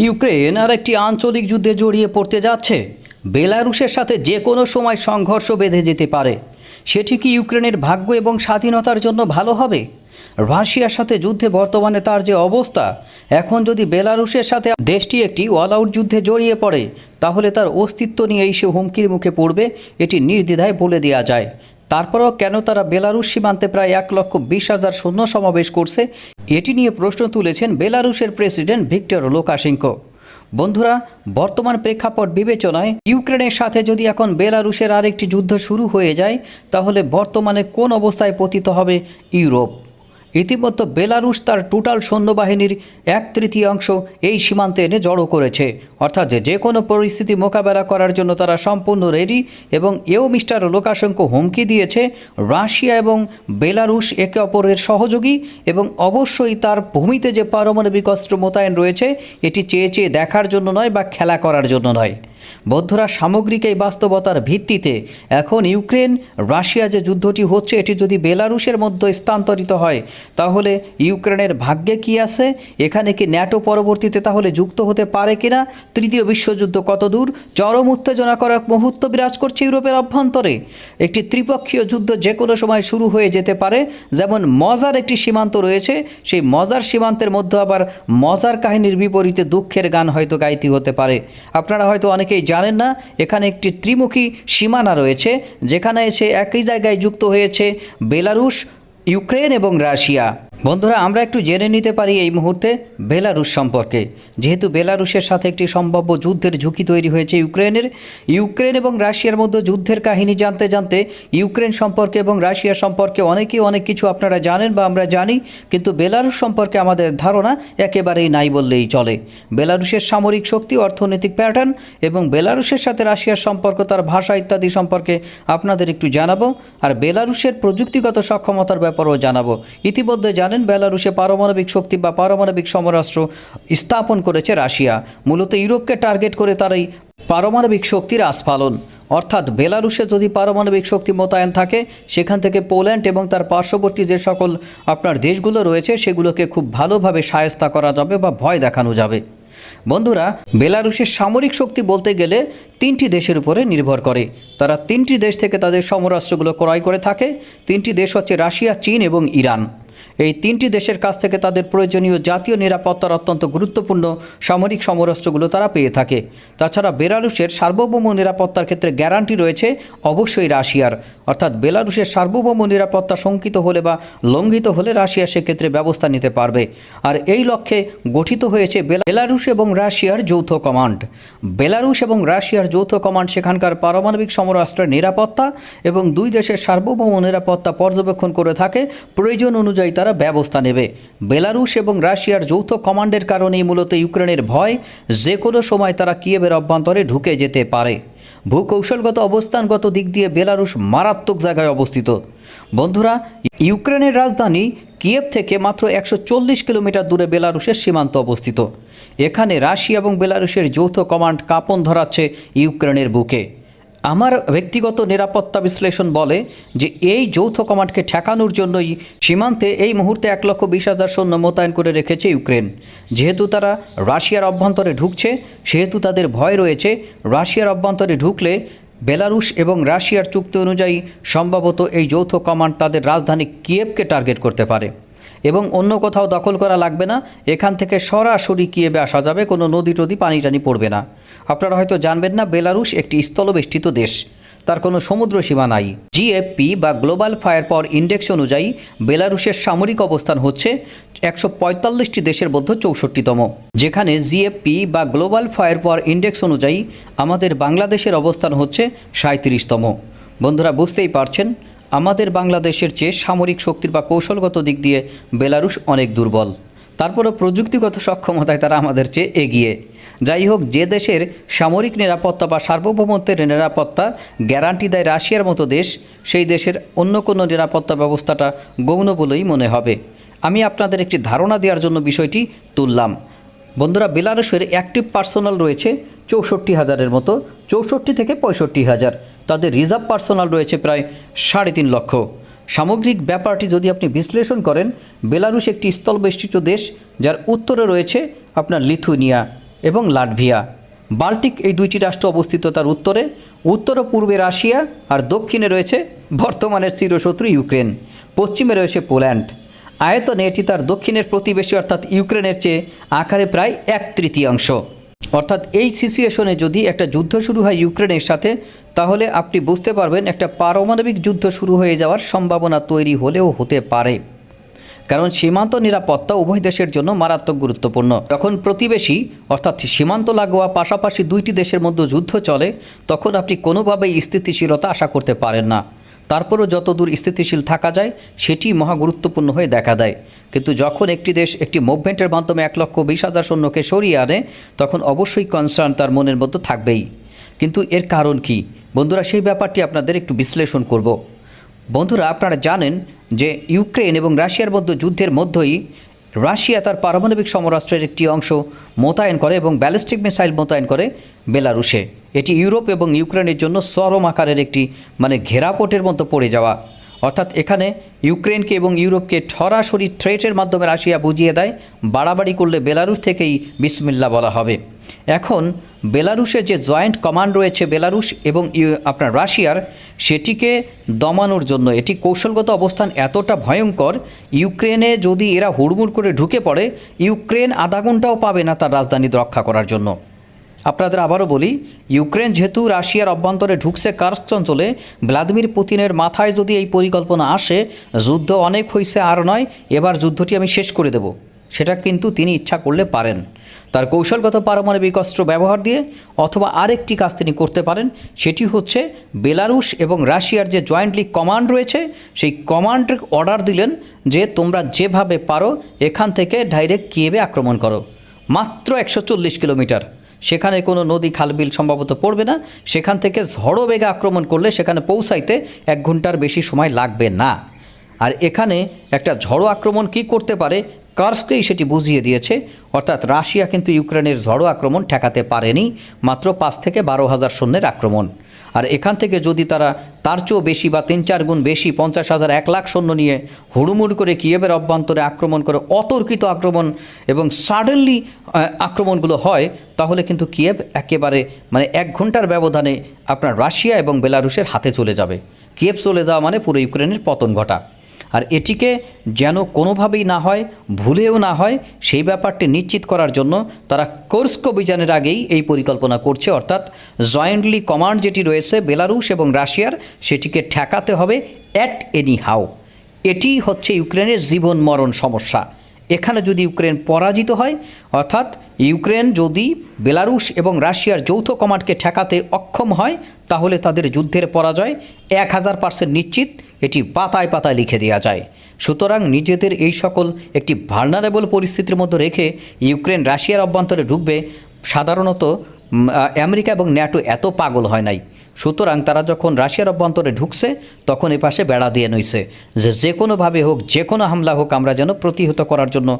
Ukraine আর একটি আঞ্চলিক যুদ্ধে জড়িয়ে পড়তে যাচ্ছে। বেলারুশের সাথে যে কোনো সময় সংঘর্ষ বেঁধে যেতে পারে। সেটি কি ইউক্রেনের ভাগ্য এবং স্বাধীনতার জন্য ভালো হবে? রাশিয়ার সাথে যুদ্ধে বর্তমানে তার যে অবস্থা, এখন যদি বেলারুশের সাথে দেশটি একটি অল আউট যুদ্ধে জড়িয়ে পড়ে, তাহলে তার অস্তিত্ব নিয়েই সে হুমকির মুখে পড়বে, এটি নির্দ্বিধায় বলে দেওয়া যায়। তারপরেও কেন তারা বেলারুশ সীমান্তে প্রায় এক লক্ষ বিশ হাজার সৈন্য সমাবেশ করছে এটি নিয়ে প্রশ্ন তুলেছেন বেলারুশের প্রেসিডেন্ট ভিক্টর লোকাশিঙ্কো। বন্ধুরা, বর্তমান প্রেক্ষাপট বিবেচনায় ইউক্রেনের সাথে যদি এখন বেলারুশের আরেকটি যুদ্ধ শুরু হয়ে যায়, তাহলে বর্তমানে কোন অবস্থায় পতিত হবে ইউরোপ? ইতিমধ্যে বেলারুশ তার টোটাল সৈন্যবাহিনীর এক তৃতীয়াংশ এই সীমান্তে এনে জড়ো করেছে। অর্থাৎ যে কোনো পরিস্থিতি মোকাবেলা করার জন্য তারা সম্পূর্ণ রেডি এবং এও মিস্টার লোকাশঙ্কো হুমকি দিয়েছে রাশিয়া এবং বেলারুশ একে অপরের সহযোগী এবং অবশ্যই তার ভূমিতে যে পারমাণবিক অস্ত্র মোতায়েন রয়েছে, এটি চেয়ে চেয়ে দেখার জন্য নয় বা খেলা করার জন্য নয়। বন্ধুরা সামগ্রিক এই বাস্তবতার ভিত্তিতে এখন ইউক্রেন, রাশিয়া যে যুদ্ধটি হচ্ছে, এটি যদি বেলারুশের মধ্যে স্থানান্তরিত হয়, তাহলে ইউক্রেনের ভাগ্যে কি আছে? এখানে কি ন্যাটো পরবর্তীতে তাহলে যুক্ত হতে পারে কিনা? তৃতীয় বিশ্বযুদ্ধ কত দূর চরম উত্তেজনা করা মুহূর্ত বিরাজ করছে ইউরোপের অভ্যন্তরে। একটি ত্রিপক্ষীয় যুদ্ধ যে কোনো সময় শুরু হয়ে যেতে পারে। যেমন মজার একটি সীমান্ত রয়েছে, সেই মজার সীমান্তের মধ্যে আবার মজার কাহিনীর বিপরীতে দুঃখের গান হয়তো গাইতে হতে পারে। আপনারা হয়তো অনেকেই জানেন না, এখানে একটি ত্রিমুখী সীমানা রয়েছে, যেখানে এসে একই জায়গায় যুক্ত হয়েছে বেলারুশ, ইউক্রেন এবং রাশিয়া। বন্ধুরা, আমরা একটু জেনে নিতে পারি এই মুহূর্তে বেলারুশ সম্পর্কে। যেহেতু বেলারুশের সাথে একটি সম্ভাব্য যুদ্ধের ঝুঁকি তৈরি হয়েছে ইউক্রেনের, ইউক্রেন এবং রাশিয়ার মধ্যে যুদ্ধের কাহিনী জানতে জানতে ইউক্রেন সম্পর্কে এবং রাশিয়া সম্পর্কে অনেকেই অনেক কিছু আপনারা জানেন বা আমরা জানি, কিন্তু বেলারুশ সম্পর্কে আমাদের ধারণা একেবারেই নাই বললেই চলে। বেলারুশের সামরিক শক্তি, অর্থনৈতিক প্যাটার্ন এবং বেলারুশের সাথে রাশিয়ার সম্পর্ক, তার ভাষা ইত্যাদি সম্পর্কে আপনাদের একটু জানাব, আর বেলারুশের প্রযুক্তিগত সক্ষমতার ব্যাপারেও জানাব। ইতিমধ্যে জানেন বেলারুশে পারমাণবিক শক্তি বা পারমাণবিক সমরাষ্ট্র স্থাপন করেছে রাশিয়া। মূলত ইউরোপকে টার্গেট করে তার এই পারমাণবিক শক্তির আস্ফালন। অর্থাৎ বেলারুশে যদি পারমাণবিক শক্তি মোতায়েন থাকে, সেখান থেকে পোল্যান্ড এবং তার পার্শ্ববর্তী যে সকল আপনার দেশগুলো রয়েছে, সেগুলোকে খুব ভালোভাবে সায়স্তা করা যাবে বা ভয় দেখানো যাবে। বন্ধুরা, বেলারুশের সামরিক শক্তি বলতে গেলে তিনটি দেশের উপরে নির্ভর করে। তারা তিনটি দেশ থেকে তাদের সমরাষ্ট্রগুলো ক্রয় করে থাকে। তিনটি দেশ হচ্ছে রাশিয়া, চীন এবং ইরান। এই তিনটি দেশের কাছ থেকে তাদের প্রয়োজনীয় জাতীয় নিরাপত্তার অত্যন্ত গুরুত্বপূর্ণ সামরিক সমরাষ্ট্রগুলো তারা পেয়ে থাকে। তাছাড়া বেলারুশের সার্বভৌম নিরাপত্তার ক্ষেত্রে গ্যারান্টি রয়েছে অবশ্যই রাশিয়ার। অর্থাৎ বেলারুশের সার্বভৌম নিরাপত্তা শঙ্কিত হলে বা লঙ্ঘিত হলে রাশিয়া সেক্ষেত্রে ব্যবস্থা নিতে পারবে। আর এই লক্ষ্যে গঠিত হয়েছে বেলা- বেলারুশ এবং রাশিয়ার যৌথ কমান্ড। বেলারুশ এবং রাশিয়ার যৌথ কমান্ড সেখানকার পারমাণবিক সমরাষ্ট্রের নিরাপত্তা এবং দুই দেশের সার্বভৌম নিরাপত্তা পর্যবেক্ষণ করে থাকে। প্রয়োজন অনুযায়ী তারা ব্যবস্থা নেবে। বেলারুশ এবং রাশিয়ার যৌথ কমান্ডের কারণেই মূলত ইউক্রেনের ভয় যে কোনো সময় তারা কিয়েভের অভ্যন্তরে ঢুকে যেতে পারে। ভূকৌশলগত অবস্থানগত দিক দিয়ে বেলারুশ মারাত্মক জায়গায় অবস্থিত। বন্ধুরা, ইউক্রেনের রাজধানী কিয়েভ থেকে মাত্র একশো চল্লিশ কিলোমিটার দূরে বেলারুশের সীমান্ত অবস্থিত। এখানে রাশিয়া এবং বেলারুশের যৌথ কমান্ড কাপন ধরাচ্ছে ইউক্রেনের বুকে। আমার ব্যক্তিগত নিরাপত্তা বিশ্লেষণ বলে যে এই যৌথ কমান্ডকে ঠেকানোর জন্যই সীমান্তে এই মুহূর্তে এক লক্ষ বিশ হাজার সৈন্য মোতায়েন করে রেখেছে ইউক্রেন। যেহেতু তারা রাশিয়ার অভ্যন্তরে ঢুকছে, সেহেতু তাদের ভয় রয়েছে, রাশিয়ার অভ্যন্তরে ঢুকলে বেলারুশ এবং রাশিয়ার চুক্তি অনুযায়ী সম্ভবত এই যৌথ কমান্ড তাদের রাজধানী কিয়েভকে টার্গেট করতে পারে। এবং অন্য কোথাও দখল করা লাগবে না, এখান থেকে সরাসরি কিয়েবে আসা যাবে, কোনো নদী টদি পানি টানি পড়বে না। আপনারা হয়তো জানবেন না, বেলারুশ একটি স্থলবেষ্টিত দেশ। তার কোনো সমুদ্র সীমা নাই। জিএফপি বা গ্লোবাল ফায়ার পাওয়ার ইন্ডেক্স অনুযায়ী, বেলারুশের সামরিক অবস্থান হচ্ছে একশো পঁয়তাল্লিশটি দেশের মধ্যে চৌষট্টিতম। যেখানে জিএফপি বা গ্লোবাল ফায়ার পাওয়ার ইন্ডেক্স অনুযায়ী, আমাদের বাংলাদেশের অবস্থান হচ্ছে সাঁত্রিশতম বন্ধুরা, বুঝতেই পারছেন, আমাদের বাংলাদেশের চেয়ে সামরিক শক্তির বা কৌশলগত দিক দিয়ে বেলারুশ অনেক দুর্বল। তারপরও প্রযুক্তিগত সক্ষমতায় তারা আমাদের চেয়ে এগিয়ে। যাই হোক, যে দেশের সামরিক নিরাপত্তা বা সার্বভৌমত্বের নিরাপত্তা গ্যারান্টি দেয় রাশিয়ার মতো দেশ, সেই দেশের অন্য কোনো নিরাপত্তা ব্যবস্থাটা গৌণ বলেই মনে হবে। আমি আপনাদের একটি ধারণা দেওয়ার জন্য বিষয়টি তুললাম। বন্ধুরা, বেলারুশের অ্যাক্টিভ পার্সোনাল রয়েছে চৌষট্টি হাজারের মতো, চৌষট্টি থেকে পঁয়ষট্টি হাজার। তাদের রিজার্ভ পার্সোনাল রয়েছে প্রায় সাড়ে তিন লক্ষ। সামগ্রিক ব্যাপারটি যদি আপনি বিশ্লেষণ করেন, বেলারুশ একটি স্থলবেষ্টিত দেশ, যার উত্তরে রয়েছে আপনার লিথুনিয়া। এবং লাটভিয়া। বাল্টিক এই দুইটি রাষ্ট্র অবস্থিত তার উত্তরে, উত্তর ও পূর্বে রাশিয়া আর দক্ষিণে রয়েছে বর্তমানের চিরশত্রু ইউক্রেন, পশ্চিমে রয়েছে পোল্যান্ড। আয়তনে এটি তার দক্ষিণের প্রতিবেশী অর্থাৎ ইউক্রেনের চেয়ে আকারে প্রায় এক তৃতীয়াংশ। অর্থাৎ এই সিচুয়েশনে যদি একটা যুদ্ধ শুরু হয় ইউক্রেনের সাথে, তাহলে আপনি বুঝতে পারবেন একটা পারমাণবিক যুদ্ধ শুরু হয়ে যাওয়ার সম্ভাবনা তৈরি হলেও হতে পারে। কারণ সীমান্ত নিরাপত্তা উভয় দেশের জন্য মারাত্মক গুরুত্বপূর্ণ। যখন প্রতিবেশী, অর্থাৎ সীমান্ত লাগোয়া পাশাপাশি দুইটি দেশের মধ্যে যুদ্ধ চলে, তখন আপনি কোনোভাবেই স্থিতিশীলতা আশা করতে পারেন না। তারপরও যতদূর স্থিতিশীল থাকা যায়, সেটি মহা গুরুত্বপূর্ণ হয়ে দেখা দেয়। কিন্তু যখন একটি দেশ একটি মুভমেন্টের মাধ্যমে এক লক্ষ বিশ হাজার সৈন্যকে সরিয়ে আনে, তখন অবশ্যই কনসার্ন তার মনের মধ্যে থাকবেই। কিন্তু এর কারণ কি? বন্ধুরা, সেই ব্যাপারটি আপনাদের একটু বিশ্লেষণ করব। বন্ধুরা, আপনারা জানেন যে ইউক্রেন এবং রাশিয়ার মধ্যে যুদ্ধের মধ্যেই রাশিয়া তার পারমাণবিক সমরাষ্ট্রের একটি অংশ মোতায়েন করে এবং ব্যালিস্টিক মিসাইল মোতায়েন করে বেলারুশে। এটি ইউরোপ এবং ইউক্রেনের জন্য চরম আকারের একটি মানে ঘেরাপটের মতো পড়ে যাওয়া। অর্থাৎ এখানে ইউক্রেনকে এবং ইউরোপকে সরাসরি থ্রেটের মাধ্যমে রাশিয়া বুঝিয়ে দেয়, বাড়াবাড়ি করলে বেলারুশ থেকেই বিসমিল্লা বলা হবে। এখন বেলারুশের যে জয়েন্ট কমান্ড রয়েছে বেলারুশ এবং আপনার রাশিয়ার সেটিকে দমানোর জন্য। এটি কৌশলগত অবস্থান এতটা ভয়ঙ্কর, ইউক্রেনে যদি এরা হুড়মুড় করে ঢুকে পড়ে, ইউক্রেন আধা ঘন্টাও পাবে না তার রাজধানী রক্ষা করার জন্য। আপনাদের আবারও বলি, ইউক্রেন যেহেতু রাশিয়ার অভ্যন্তরে ঢুকছে কার্স্ক অঞ্চলে, ভ্লাদিমির পুতিনের মাথায় যদি এই পরিকল্পনা আসে, যুদ্ধ অনেক হয়েছে আর নয়, এবার যুদ্ধটি আমি শেষ করে দেব। সেটা কিন্তু তিনি ইচ্ছা করলে পারেন। তার কৌশলগত পারমাণবিক অস্ত্র ব্যবহার দিয়ে অথবা আরেকটি কাজ তিনি করতে পারেন, সেটি হচ্ছে বেলারুশ এবং রাশিয়ার যে জয়েন্টলি কমান্ড রয়েছে, সেই কমান্ড অর্ডার দিলেন যে তোমরা যেভাবে পারো এখান থেকে ডাইরেক্ট কিয়েবে আক্রমণ করো। মাত্র একশো চল্লিশ কিলোমিটার। সেখানে কোনো নদী খালবিল সম্ভবত পড়বে না। সেখান থেকে ঝড়ো বেগে আক্রমণ করলে সেখানে পৌঁছাইতে এক ঘণ্টার বেশি সময় লাগবে না। আর এখানে একটা ঝড়ো আক্রমণ কি করতে পারে কার্সকেই সেটি বুঝিয়ে দিয়েছে, অর্থাৎ রাশিয়া কিন্তু ইউক্রেনের ঝড়ো আক্রমণ ঠেকাতে পারেনি, মাত্র পাঁচ থেকে বারো হাজার সৈন্যের আক্রমণ। আর এখান থেকে যদি তারা তার চেয়েও বেশি বা তিন চার গুণ বেশি পঞ্চাশ হাজার এক লাখ সৈন্য নিয়ে হুড়ুমুড় করে কিয়েবের অভ্যন্তরে আক্রমণ করে অতর্কিত আক্রমণ এবং সাডেনলি আক্রমণগুলো হয়, তাহলে কিন্তু কিয়েব একেবারে মানে এক ঘণ্টার ব্যবধানে আপনার রাশিয়া এবং বেলারুশের হাতে চলে যাবে। কিয়েব চলে যাওয়া মানে পুরো ইউক্রেনের পতন ঘটা। আর এটিকে যেন কোনোভাবেই না হয়, ভুলেও না হয়, সেই ব্যাপারটি নিশ্চিত করার জন্য তারা কোর্স্ক অভিযানের আগেই এই পরিকল্পনা করছে। অর্থাৎ জয়েন্টলি কমান্ড যেটি রয়েছে, বেলারুশ এবং রাশিয়ার, সেটিকে ঠেকাতে হবে অ্যাট এনি হাউ এটি হচ্ছে ইউক্রেনের জীবন মরণ সমস্যা। এখানে যদি ইউক্রেন পরাজিত হয়, অর্থাৎ ইউক্রেন যদি বেলারুশ এবং রাশিয়ার যৌথ কমান্ডকে ঠেকাতে অক্ষম হয়, তাহলে তাদের যুদ্ধের পরাজয় এক হাজার পার্সেন্ট নিশ্চিত। এটি পাতায় পাতায় লিখে দেওয়া যায়। সুতরাং নিজেদের এই সকল একটি ভার্নারেবল পরিস্থিতির মধ্যে রেখে ইউক্রেন রাশিয়ার অভ্যন্তরে ঢুকবে, সাধারণত আমেরিকা এবং ন্যাটো এত পাগল হয় নাই। সুতরাং তারা যখন রাশিয়ার অভ্যন্তরে ঢুকছে, তখন এ পাশে বেড়া দিয়ে নইছে যে যে কোনোভাবে হোক, যে কোনো হামলা হোক, আমরা যেন প্রতিহত করার জন্য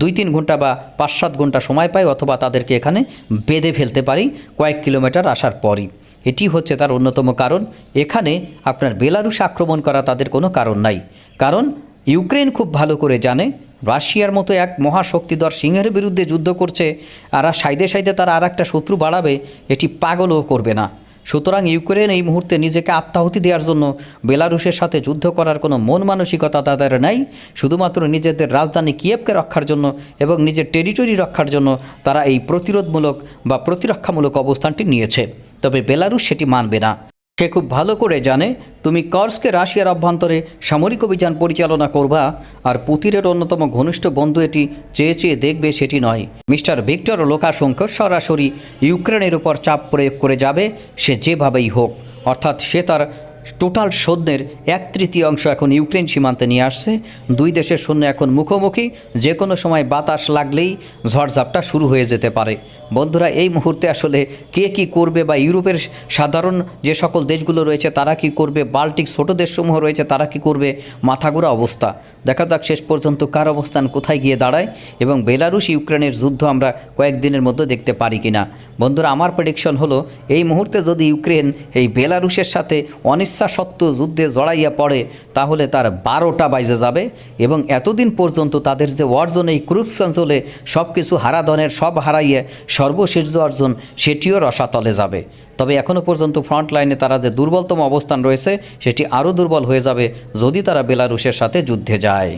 দুই তিন ঘণ্টা বা পাঁচ সাত ঘণ্টা সময় পাই অথবা তাদেরকে এখানে বেঁধে ফেলতে পারি, কয়েক কিলোমিটার আসার পরই। এটি হচ্ছে তার অন্যতম কারণ। এখানে আপনার বেলারুশ আক্রমণ করা তাদের কোনো কারণ নাই। কারণ ইউক্রেন খুব ভালো করে জানে, রাশিয়ার মতো এক মহাশক্তিধর সিংহের বিরুদ্ধে যুদ্ধ করছে, আর সাইদে সাইদে তারা আর একটা শত্রু বাড়াবে, এটি পাগলও করবে না। সুতরাং ইউক্রেন এই মুহূর্তে নিজেকে আত্মাহুতি দেওয়ার জন্য বেলারুশের সাথে যুদ্ধ করার কোনো মন মানসিকতা তাদের নাই। শুধুমাত্র নিজেদের রাজধানী কিয়েভকে রক্ষার জন্য এবং নিজের টেরিটরি রক্ষার জন্য তারা এই প্রতিরোধমূলক বা প্রতিরক্ষামূলক অবস্থানটি নিয়েছে। তবে বেলারুশ সেটি মানবে না। সে খুব ভালো করে জানে, তুমি কর্সকে রাশিয়ার অভ্যন্তরে সামরিক অভিযান পরিচালনা করবা, আর পুতিরের অন্যতম ঘনিষ্ঠ বন্ধু এটি চেয়ে চেয়ে দেখবে সেটি নয়। মিস্টার ভিক্টর লোকাশঙ্ক সরাসরি ইউক্রেনের উপর চাপ প্রয়োগ করে যাবে, সে যেভাবেই হোক। অর্থাৎ সে তার টোটাল সৈন্যের এক তৃতীয়াংশ এখন ইউক্রেন সীমান্তে নিয়ে আসছে। দুই দেশের সৈন্য এখন মুখোমুখি যে কোনো সময় বাতাস লাগলেই ঝড়ঝাপটা শুরু হয়ে যেতে পারে। বন্ধুরা, এই মুহূর্তে আসলে কে কি করবে বা ইউরোপের সাধারণ যে সকল দেশগুলো রয়েছে, তারা কি করবে? বাল্টিক ছোট দেশসমূহ রয়েছে, তারা কি করবে? মাথাগোড়া অবস্থা। দেখা যাক শেষ পর্যন্ত কার অবস্থান কোথায় গিয়ে দাঁড়ায় এবং বেলারুশ ইউক্রেনের যুদ্ধ আমরা কয়েকদিনের মধ্যে দেখতে পারি কিনা। বন্ধুরা, আমার প্রেডিকশন হলো, এই মুহূর্তে যদি ইউক্রেন এই বেলারুশের সাথে অনিচ্ছা সত্ত্বেও যুদ্ধে জড়াইয়া পড়ে, তাহলে তার বারোটা বাইজে যাবে এবং এতদিন পর্যন্ত তাদের যে অর্জন এই ক্রুজ অঞ্চলে সব কিছু হারাধনের সব হারাইয়ে সর্বশেষ অর্জন সেটিও রসাতলে যাবে। তবে এখনও পর্যন্ত ফ্রন্ট লাইনে তারা যে দুর্বলতম অবস্থান রয়েছে, সেটি আরও দুর্বল হয়ে যাবে যদি তারা বেলারুশের সাথে যুদ্ধে যায়।